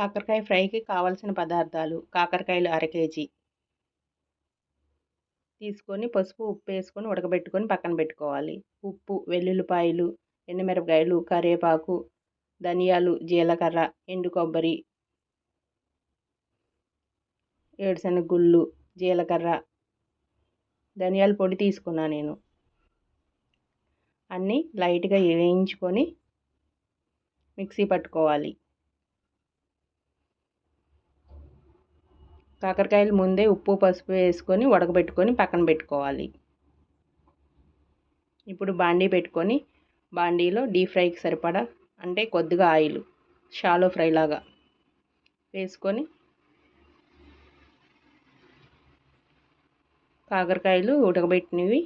కాకరకాయ ఫ్రైకి కావలసిన పదార్థాలు కాకరకాయలు అర కేజీ. తీసుకొని పసుపు ఉప్పు వేసుకొని ఉడకబెట్టుకొని పక్కన పెట్టుకోవాలి. ఉప్పు వెల్లుల్లిపాయలు ఎండుమిరపకాయలు కరివేపాకు ధనియాలు జీలకర్ర ఎండు కొబ్బరి ఏడుశనగ గుళ్ళు జీలకర్ర ధనియాల పొడి తీసుకున్నా నేను. అన్నీ లైట్గా వేయించుకొని మిక్సీ పట్టుకోవాలి. కాకరకాయలు ముందే ఉప్పు పసుపు వేసుకొని ఉడకబెట్టుకొని పక్కన పెట్టుకోవాలి. ఇప్పుడు బాండీ పెట్టుకొని బాండీలో డీప్ ఫ్రైకి సరిపడా అంటే కొద్దిగా ఆయిల్ షాలో ఫ్రై లాగా వేసుకొని కాకరకాయలు ఉడకబెట్టినవి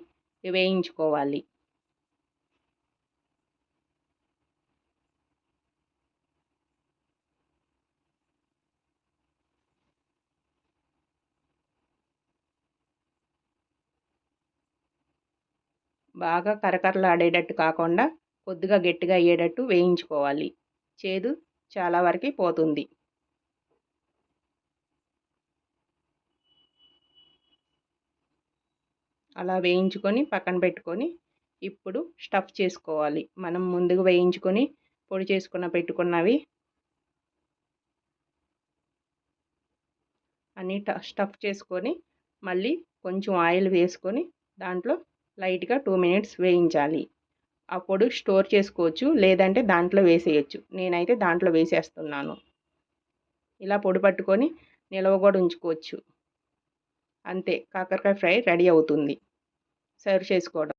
వేయించుకోవాలి. బాగా కరకరలాడేటట్టు కాకుండా కొద్దిగా గట్టిగా అయ్యేటట్టు వేయించుకోవాలి. చేదు చాలా వరకు పోతుంది. అలా వేయించుకొని పక్కన పెట్టుకొని ఇప్పుడు స్టఫ్ చేసుకోవాలి. మనం ముందుగా వేయించుకొని పొడి చేసుకున్న పెట్టుకున్నవి అన్నీ స్టఫ్ చేసుకొని మళ్ళీ కొంచెం ఆయిల్ వేసుకొని దాంట్లో లైట్గా టూ మినిట్స్ వేయించాలి. ఆ స్టోర్ చేసుకోవచ్చు లేదంటే దాంట్లో వేసేయచ్చు. నేనైతే దాంట్లో వేసేస్తున్నాను. ఇలా పొడి పట్టుకొని నిలవ కూడా ఉంచుకోవచ్చు. అంతే. కాకరకాయ ఫ్రై రెడీ అవుతుంది. సర్వ్ చేసుకోవడం.